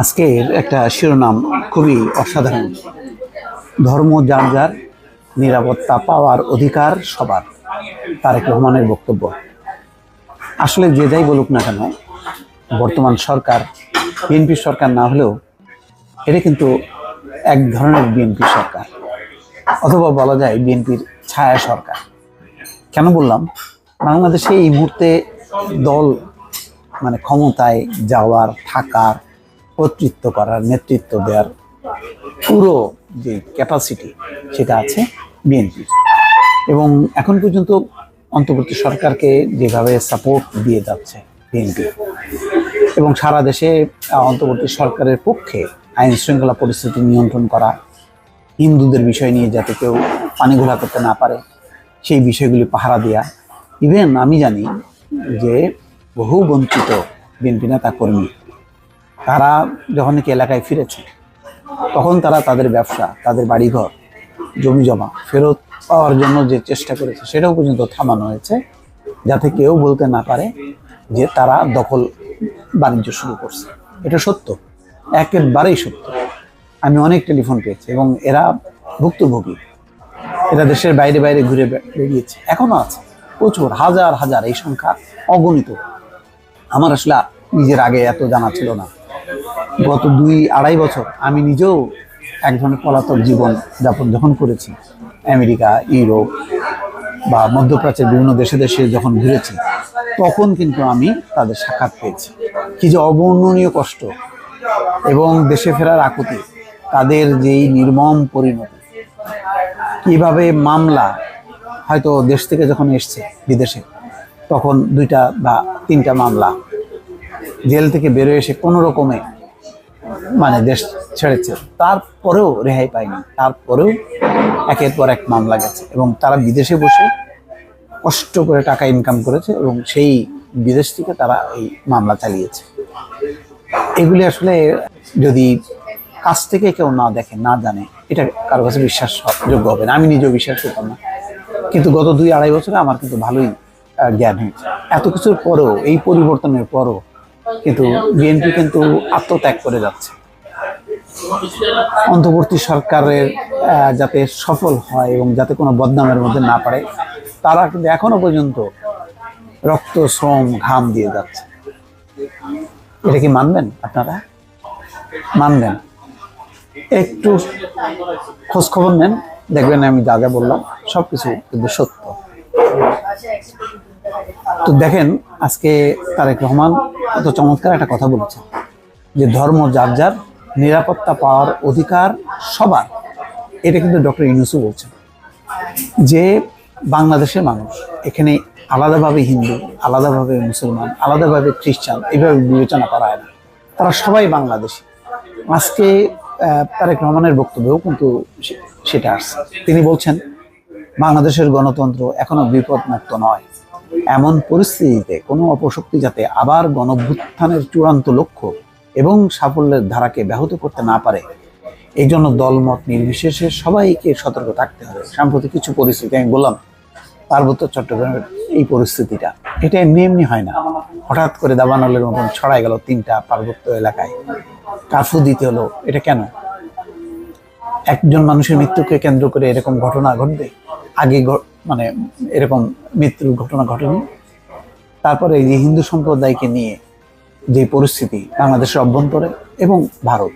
আজকের একটা শিরোনাম খুবই অসাধারণ। ধর্ম যার যার নিরাপত্তা, পাওয়ার অধিকার সবার, তারেক রহমানের বক্তব্য। আসলে যে যাই বলুক না কেন, বর্তমান সরকার বিএনপি সরকার না হলেও এটা কিন্তু এক ধরনের বিএনপি সরকার। অথবা বলা যায় বিএনপির ছায়া সরকার। কেন বললাম? বাংলাদেশে এই মুহূর্তে দল মানে ক্ষমতায় যাওয়ার, থাকার কর্তৃত্ব করার, নেতৃত্ব দেওয়ার পুরো যে ক্যাপাসিটি সেটা আছে বিএনপি এবং এখন পর্যন্ত অন্তর্বর্তী সরকারকে যেভাবে সাপোর্ট দিয়ে যাচ্ছে বিএনপি এবং সারা দেশে অন্তর্বর্তী সরকারের পক্ষে আইন শৃঙ্খলা পরিস্থিতি নিয়ন্ত্রণ করা, হিন্দুদের বিষয় নিয়ে যাতে কেউ পানি ঘোলা করতে না পারে, সেই বিষয়গুলি পাহারা দেওয়া ইভেন আমি জানি যে বহু বঞ্চিত বিএনপি নেতা কর্মী তারা যখন নাকি এলাকায় ফিরেছে, তখন তারা তাদের ব্যবসা, তাদের বাড়িঘর, জমি জমা ফেরত পাওয়ার জন্য যে চেষ্টা করেছে, সেটাও পর্যন্ত থামানো হয়েছে, যাতে কেউ বলতে না পারে যে তারা দখল বাণিজ্য শুরু করছে। এটা সত্য, একেবারেই সত্য। আমি অনেক টেলিফোন পেয়েছি এবং এরা ভুক্তভোগী। এরা দেশের বাইরে বাইরে ঘুরে বেরিয়েছে, এখনও আছে, প্রচুর, হাজার হাজার, এই সংখ্যা অগণিত। আমার আসলে নিজের আগে এত জানা ছিল না। গত দুই আড়াই বছর আমি নিজেও এক ধরনের পলাতক জীবন যাপন যখন করেছি, আমেরিকা, ইউরোপ বা মধ্যপ্রাচ্যের বিভিন্ন দেশে দেশে যখন ঘুরেছি, তখন কিন্তু আমি তাদের সাক্ষাৎ পেয়েছি। কি যে অবর্ণনীয় কষ্ট এবং দেশে ফেরার আকুতি, তাদের যেই নির্মম পরিণতি, কীভাবে মামলা হয়তো দেশ থেকে যখন এসছে বিদেশে, তখন দুইটা বা তিনটা মামলা জেল থেকে বেরোয় এসে কোনো রকমে মানে দেশ ছেড়েছে। তারপরেও রেহাই পায়নি। তারপরেও একের পর এক মামলা গেছে এবং তারা বিদেশে বসে কষ্ট করে টাকা ইনকাম করেছে এবং সেই বিদেশ থেকে তারা এই মামলা চালিয়েছে। এগুলি আসলে যদি কাছ থেকে কেউ না দেখে, না জানে, এটা কারও কাছে বিশ্বাসযোগ্য হবে না। আমি নিজেও বিশ্বাস করতাম না। কিন্তু গত দুই আড়াই বছরে আমার কিন্তু ভালোই জ্ঞান হয়েছে। এত কিছুর পরেও, এই পরিবর্তনের পরও কিন্তু বিএনপি কিন্তু আত্মত্যাগ করে যাচ্ছে। অন্তর্বর্তী সরকারের যাতে সফল হয় এবং যাতে কোনো বদনামের মধ্যে না পারে তারা কিন্তু এখনও পর্যন্ত রক্ত, শ্রম, ঘাম দিয়ে যাচ্ছে। এটা কি মানবেন আপনারা? মানবেন। একটু খোঁজ খবর নেন, দেখবেন আমি যা যা বললাম, সবকিছু কিন্তু সত্য। তো দেখেন, আজকে তারেক রহমান কত চমৎকার একটা কথা বলেছেন যে ধর্ম যার যার, নিরাপত্তা পাওয়ার অধিকার সবার। এটা কিন্তু ডক্টর ইউনুসু বলছেন যে বাংলাদেশের মানুষ, এখানে আলাদাভাবে হিন্দু, আলাদাভাবে মুসলমান, আলাদাভাবে খ্রিস্টান এইভাবে বিবেচনা করা হয় না। তারা সবাই বাংলাদেশি। আজকে তারেক রহমানের বক্তব্যেও কিন্তু সেটা আসছে। তিনি বলছেন, বাংলাদেশের গণতন্ত্র এখনও বিপদমুক্ত নয়। এমন পরিস্থিতিতে কোনো অপশক্তি যাতে আবার গণভ্যুত্থানের চূড়ান্ত লক্ষ্য এবং সাফল্যের ধারাকে ব্যাহত করতে না পারে, এই জন্য দলমত নির্বিশেষে সবাইকে সতর্ক থাকতে হবে। সাম্প্রতিক কিছু পরিস্থিতি আমি বললাম, পার্বত্য চট্টগ্রামের এই পরিস্থিতিটা। এটা এমনি এমনি হয় না। হঠাৎ করে দাবানলের মতন ছড়াই গেল তিনটা পার্বত্য এলাকায়। কার্ফু দিতে হলো, এটা কেন? একজন মানুষের মৃত্যুকে কেন্দ্র করে এরকম ঘটনা ঘটবে? আগে মানে এরকম মৃত্যুর ঘটনা ঘটেনি। তারপরে এই যে হিন্দু সম্প্রদায়কে নিয়ে যে পরিস্থিতি বাংলাদেশের অভ্যন্তরে এবং ভারত,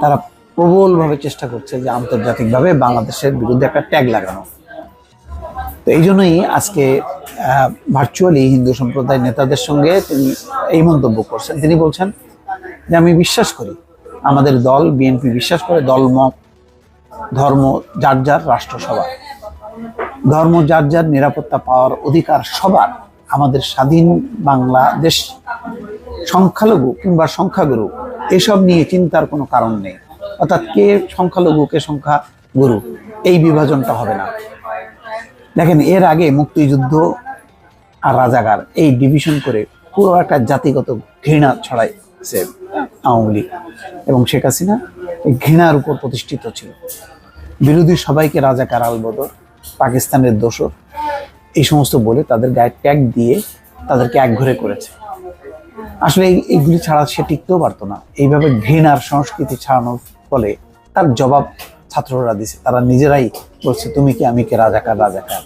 তারা প্রবলভাবে চেষ্টা করছে যে আন্তর্জাতিকভাবে বাংলাদেশের বিরুদ্ধে একটা ট্যাগ লাগানো। তো এই জন্যই আজকে ভার্চুয়ালি হিন্দু সম্প্রদায় নেতাদের সঙ্গে তিনি এই মন্তব্য করছেন। তিনি বলছেন যে, আমি বিশ্বাস করি, আমাদের দল, বিএনপি বিশ্বাস করে, দলমত, ধর্ম, যার যার রাষ্ট্র সবার ধর্ম যার যার নিরাপত্তা পাওয়ার অধিকার সবার। আমাদের স্বাধীন বাংলাদেশ সংখ্যালঘু কিংবা সংখ্যাগুরু, এসব নিয়ে চিন্তার কোনো কারণ নেই। অর্থাৎ কে সংখ্যালঘু, কে সংখ্যাগুরু, এই বিভাজনটা হবে না। দেখেন, এর আগে মুক্তিযুদ্ধ আর রাজাকার এই ডিভিশন করে পুরো একটা জাতিগত ঘৃণা ছড়াইছে আওয়ামী লীগ এবং শেখ হাসিনা ঘৃণার উপর প্রতিষ্ঠিত ছিল। বিরোধী সবাইকে রাজাকার আলবদর পাকিস্তানের দোষর। এই সমস্ত বলে তাদের গায়ে ট্যাগ দিয়ে তাদেরকে একঘরে করেছে। আসলে এইগুলি ছাড়া সে টিকতেও পারতো না। এইভাবে ঘৃণার সংস্কৃতি ছাড়ানোর ফলে তার জবাব ছাত্ররা দিছে। তারা নিজেরাই বলছে, তুমি কি? আমি কে? রাজাকার রাজাকার।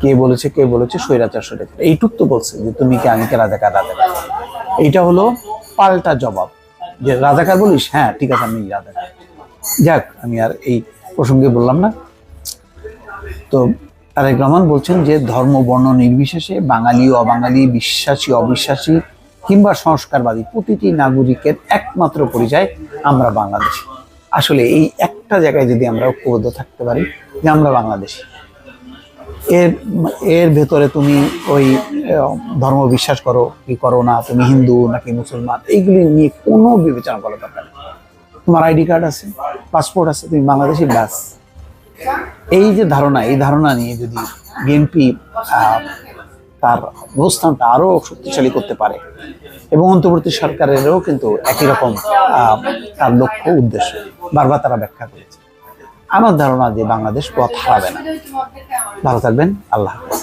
কে বলেছে কে বলেছে? স্বৈরাচার স্বৈরাচার। এইটুক তো বলছে যে, তুমি কি? আমি কে? রাজাকার রাজাকার। এইটা হলো পাল্টা জবাব। যে, রাজাকার বলিস? হ্যাঁ ঠিক আছে, আমি রাজাকার। যাক, আমি আর এই প্রসঙ্গে বললাম না। তো তারেক রহমান বলছেন যে ধর্ম, বর্ণ নির্বিশেষে বাঙালি অবাঙালি, বিশ্বাসী, অবিশ্বাসী কিংবা সংস্কারবাদী প্রতিটি নাগরিকের একমাত্র পরিচয় আমরা বাংলাদেশি। আসলে এই একটা জায়গায় যদি আমরা ঐক্যবদ্ধ থাকতে পারি যে আমরা বাংলাদেশি। এর এর ভেতরে তুমি ওই ধর্ম বিশ্বাস করো কি করো না, তুমি হিন্দু নাকি মুসলমান, এইগুলি নিয়ে কোনো বিবেচনা করা দরকার। তোমার আইডি কার্ড আছে, পাসপোর্ট আছে, তুমি বাংলাদেশি, ব্যাস। এই যে ধারণা, এই ধারণা নিয়ে যদি বিএনপি তার অবস্থানটা আরও শক্তিশালী করতে পারে এবং অন্তর্বর্তী সরকারেরও কিন্তু একই রকম তার লক্ষ্য, উদ্দেশ্য, বারবার তারা ব্যাখ্যা করেছে। আমার ধারণা যে বাংলাদেশ পথ হারাবে না। ভালো থাকবেন, আল্লাহ হাফেজ।